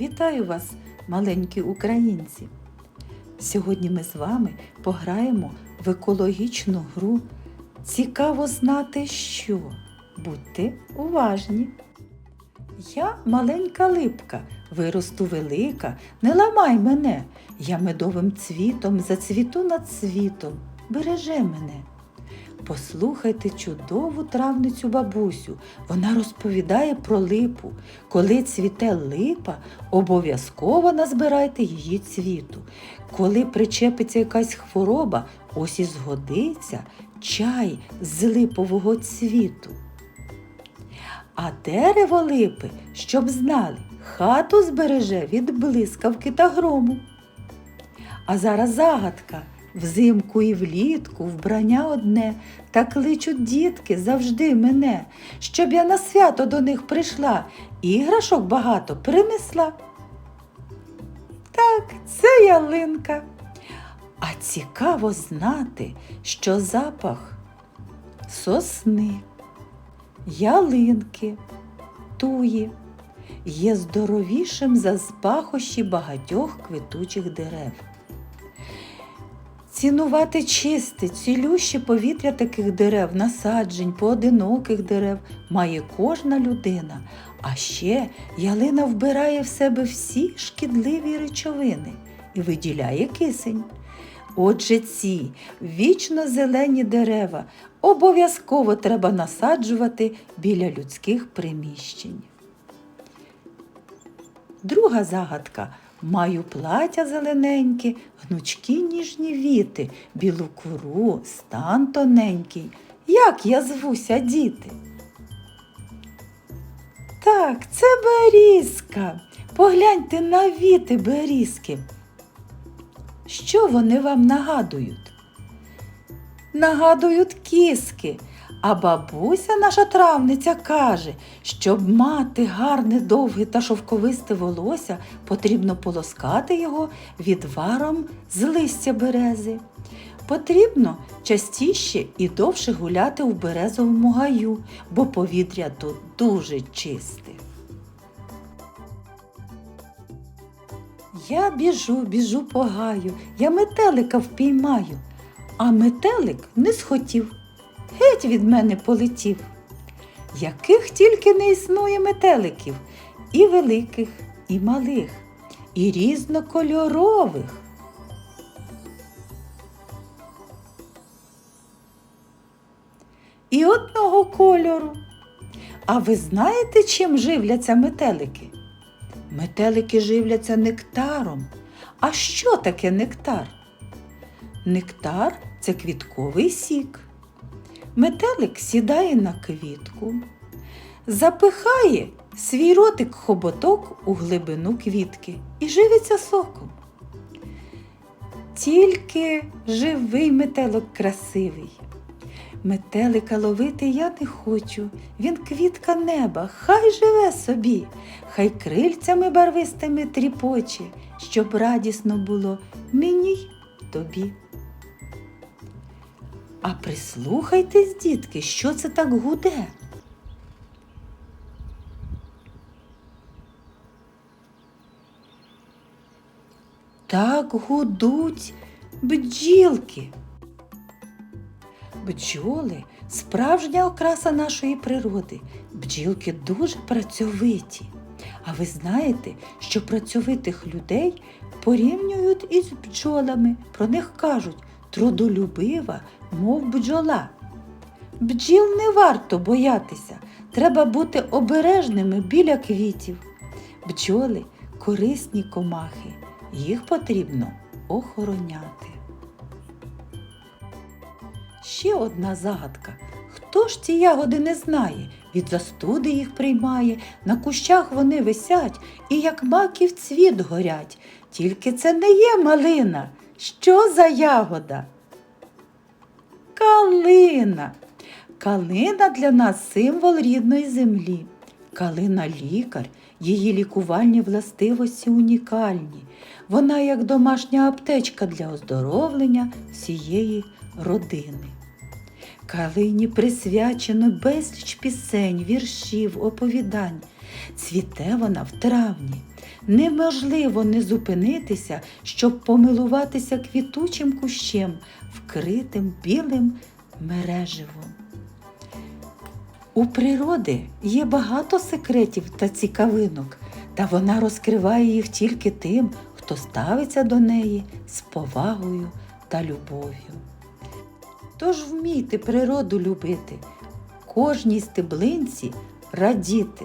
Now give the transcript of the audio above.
Вітаю вас, маленькі українці! Сьогодні ми з вами пограємо в екологічну гру. Цікаво знати, що. Будьте уважні. Я маленька липка, виросту велика, не ламай мене. Я медовим цвітом зацвіту над світом, береже мене. Послухайте чудову травницю бабусю. Вона розповідає про липу. Коли цвіте липа, обов'язково назбирайте її цвіту. Коли причепиться якась хвороба, ось і згодиться чай з липового цвіту. А дерево липи, щоб знали, хату збереже від блискавки та грому. А зараз загадка. Взимку і влітку вбрання одне, та кличуть дітки завжди мене, щоб я на свято до них прийшла, іграшок багато принесла. Так, це ялинка. А цікаво знати, що запах сосни, ялинки, туї є здоровішим за пахощі багатьох квітучих дерев. Цінувати чисте, цілюще повітря таких дерев, насаджень, поодиноких дерев має кожна людина. А ще ялина вбирає в себе всі шкідливі речовини і виділяє кисень. Отже, ці вічно зелені дерева обов'язково треба насаджувати біля людських приміщень. Друга загадка. Маю плаття зелененьке, гнучкі ніжні віти, білу куру, стан тоненький. Як я звуся, діти? Так, це берізка. Погляньте на віти берізки. Що вони вам нагадують? Нагадують кіски. А бабуся наша травниця каже, щоб мати гарне довге та шовковисте волосся, потрібно полоскати його відваром з листя берези. Потрібно частіше і довше гуляти у березовому гаю, бо повітря тут дуже чисте. Я біжу, біжу по гаю, я метелика впіймаю, а метелик не схотів геть від мене полетів. Яких тільки не існує метеликів, і великих, і малих, і різнокольорових. І одного кольору. А ви знаєте, чим живляться метелики? Метелики живляться нектаром. А що таке нектар? Нектар це квітковий сік. Метелик сідає на квітку, запихає свій ротик хоботок у глибину квітки і живиться соком. Тільки живий метелик красивий. Метелика ловити я не хочу, він квітка неба, хай живе собі, хай крильцями барвистими тріпоче, щоб радісно було мені й тобі. А прислухайтесь, дітки, що це так гуде? Так гудуть бджілки. Бджоли справжня окраса нашої природи. Бджілки дуже працьовиті. А ви знаєте, що працьовитих людей порівнюють із бджолами. Про них кажуть трудолюбива, мов бджола. Бджіл не варто боятися, треба бути обережними біля квітів. Бджоли корисні комахи, їх потрібно охороняти. Ще одна загадка. Хто ж ці ягоди не знає? Від застуди їх приймає, на кущах вони висять і як маків цвіт горять. Тільки це не є малина. Що за ягода? Калина. Калина для нас символ рідної землі. Калина лікар, її лікувальні властивості унікальні. Вона як домашня аптечка для оздоровлення всієї родини. Калині присвячено безліч пісень, віршів, оповідань. Цвіте вона в травні. Неможливо не зупинитися, щоб помилуватися квітучим кущем, вкритим білим мереживом. У природи є багато секретів та цікавинок, та вона розкриває їх тільки тим, хто ставиться до неї з повагою та любов'ю. Тож вмійте природу любити, кожній стеблинці радіти.